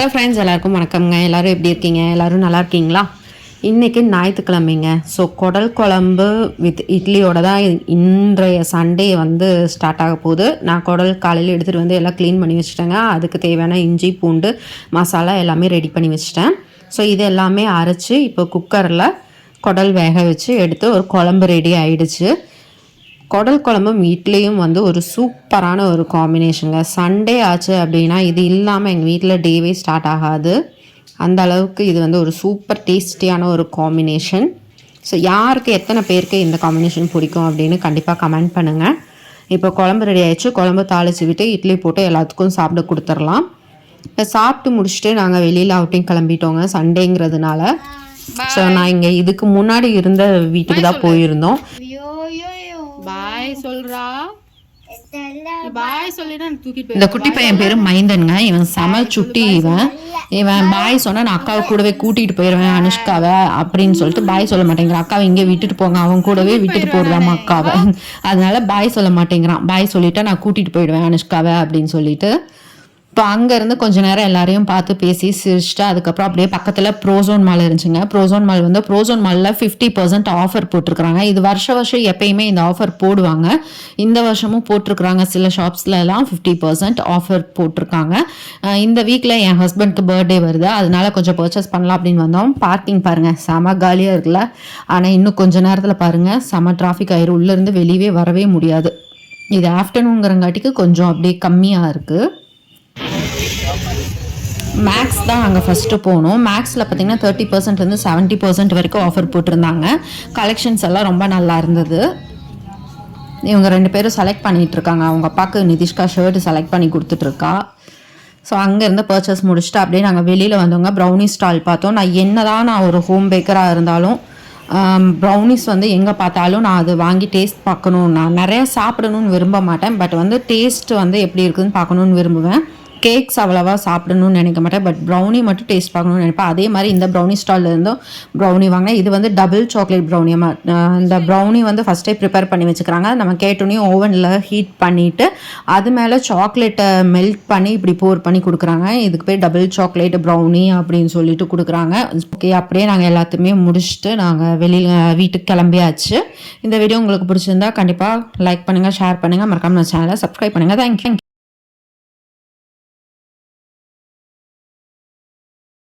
Hello friends எல்லாருக்கும் வணக்கம்ங்க. எல்லாரும் எப்படி இருக்கீங்க? எல்லோரும் நல்லா இருக்கீங்களா? இன்றைக்கி ஞாயிற்றுக்கிழமைங்க. ஸோ குடல் குழம்பு வித் இட்லியோட தான் இன்றைய சண்டே வந்து ஸ்டார்ட் ஆக போகுது. நான் குடல் காலையில் எடுத்துகிட்டு வந்து எல்லாம் க்ளீன் பண்ணி வச்சுட்டேங்க. அதுக்கு தேவையான இஞ்சி பூண்டு மசாலா எல்லாமே ரெடி பண்ணி வச்சுட்டேன். ஸோ இது எல்லாமே அரைச்சி இப்போ குக்கரில் குடல் வேக வச்சு எடுத்து ஒரு குழம்பு ரெடி ஆயிடுச்சு. குடல் குழம்பும் இட்லியும் வந்து ஒரு சூப்பரான ஒரு காம்பினேஷனுங்க சண்டே ஆச்சு அப்படின்னா இது இல்லாமல் எங்கள் வீட்டில் டேவே ஸ்டார்ட் ஆகாது. அந்த அளவுக்கு இது வந்து ஒரு சூப்பர் டேஸ்டியான ஒரு காம்பினேஷன் ஸோ யாருக்கு எத்தனை பேருக்கு இந்த காம்பினேஷன் பிடிக்கும் அப்படின்னு கண்டிப்பாக கமெண்ட் பண்ணுங்கள் இப்போ குழம்பு ரெடி ஆயிடுச்சு. குழம்பு தாளிச்சு விட்டு இட்லி போட்டு எல்லாத்துக்கும் சாப்பிட கொடுத்துர்லாம் இப்போ சாப்பிட்டு முடிச்சுட்டு நாங்கள் வெளியில் அவுட்டிங் கிளம்பிட்டோங்க சண்டேங்கிறதுனால ஸோ நான் இங்கே இதுக்கு முன்னாடி இருந்த வீட்டுக்கு தான் போயிருந்தோம். பாய் சொல்றா. பாய் சொல்லினா தூக்கிட்டு இந்த குட்டி பையன் பேரு மைந்தனுங்க. இவன் செம சுட்டி இவன். இவன் பாய் சொன்னா நான் அக்காவை கூடவே கூட்டிட்டு போயிடுவேன் அனுஷ்காவை அப்படின்னு சொல்லிட்டு பாய் சொல்ல மாட்டேங்கிறான். அக்காவை இங்கே விட்டுட்டு போங்க அவன் கூடவே விட்டுட்டு போடுறாமா அக்காவை. அதனால பாய் சொல்ல மாட்டேங்கிறான். பாய் சொல்லிட்டா நான் கூட்டிட்டு போயிடுவேன் அனுஷ்காவை அப்படின்னு சொல்லிட்டு. இப்போ அங்கேருந்து கொஞ்ச நேரம் எல்லாரையும் பார்த்து பேசி சிரிச்சிட்டு அதுக்கப்புறம் அப்படியே பக்கத்தில் ப்ரோசோன் மால் இருந்துச்சுங்க. ப்ரோசோன் மால் வந்து ப்ரோசோன் மாலில் ஃபிஃப்டி பர்சன்ட் ஆஃபர் போட்டிருக்கிறாங்க. இது வருஷ வருஷம் எப்பயுமே இந்த ஆஃபர் போடுவாங்க. இந்த வருஷமும் போட்டிருக்கிறாங்க. சில ஷாப்ஸ்லலாம் எல்லாம் ஃபிஃப்டி பர்சன்ட் ஆஃபர் போட்டிருக்காங்க. இந்த வீக்கில் என் ஹஸ்பண்ட்க்கு பர்த்டே வருது. அதனால கொஞ்சம் பர்ச்சேஸ் பண்ணலாம் அப்படின்னு வந்தோம். பார்க்கிங் பாருங்கள் செம காலியாக இருக்குல்ல. ஆனால் இன்னும் கொஞ்ச நேரத்தில் பாருங்கள் செம டிராஃபிக் ஆயிரும். உள்ளேருந்து வெளியவே வரவே முடியாது. இது ஆஃப்டர்நூனுங்கிறங்காட்டிக்கு கொஞ்சம் அப்படியே கம்மியாக இருக்குது மேக்ஸ் தான் அங்கே ஃபஸ்ட்டு போனோம். மேக்ஸில் பார்த்தீங்கன்னா தேர்ட்டி பர்சன்ட்லேருந்து செவன்ட்டி பர்சன்ட் வரைக்கும் ஆஃபர் போட்டிருந்தாங்க. கலெக்ஷன்ஸ் எல்லாம் ரொம்ப நல்லா இருந்தது. இவங்க ரெண்டு பேரும் செலக்ட் பண்ணிகிட்ருக்காங்க இருக்காங்க. அவங்க அப்பாவுக்கு நிதிஷ்கா ஷர்ட் செலக்ட் பண்ணி கொடுத்துட்ருக்கா ஸோ அங்கேருந்து பர்ச்சேஸ் முடிச்சுட்டு அப்படியே நாங்கள் வெளியில் வந்தவங்க ப்ரௌனி ஸ்டால் பார்த்தோம். நான் என்ன தான் நான் ஒரு ஹோம் பேக்கராக இருந்தாலும் ப்ரௌனிஸ் வந்து எங்கே பார்த்தாலும் நான் அது வாங்கி டேஸ்ட் பார்க்கணும். நான் நிறையா சாப்பிடணும்னு விரும்ப மாட்டேன். பட் வந்து டேஸ்ட் வந்து எப்படி இருக்குதுன்னு பார்க்கணுன்னு விரும்புவேன். கேக்ஸ் அவ்வளோவா சாப்பிடணும்னு நினைக்க மாட்டேன். பட் ப்ரௌனி மட்டும் டேஸ்ட் பார்க்கணும்னு நினைப்பேன். அதே மாதிரி இந்த ப்ரௌனி ஸ்டாலில் இருந்தும் ப்ரௌனி வாங்கினேன். இது வந்து டபுள் சாக்லேட் ப்ரௌனி இந்த ப்ரௌனி வந்து ஃபஸ்ட்டே ப்ரிப்பேர் பண்ணி வச்சுக்கிறாங்க. நம்ம கேட்டோன்னே ஓவனில் ஹீட் பண்ணிவிட்டு அது மேலே சாக்லேட்டை மெல்ட் பண்ணி இப்படி போர் பண்ணி கொடுக்குறாங்க. இதுக்கு போய் டபுள் சாக்லேட் ப்ரௌனி அப்படின்னு சொல்லிட்டு கொடுக்குறாங்க. ஓகே அப்படியே நாங்கள் எல்லாத்தையுமே முடிச்சுட்டு நாங்கள் வெளியில் வீட்டுக்கு கிளம்பியாச்சு. இந்த வீடியோ உங்களுக்கு பிடிச்சிருந்தா கண்டிப்பாக லைக் பண்ணுங்கள் ஷேர் பண்ணுங்கள் மறக்காம சேனலை சப்ஸ்கிரைப் பண்ணுங்கள் தேங்க்யூ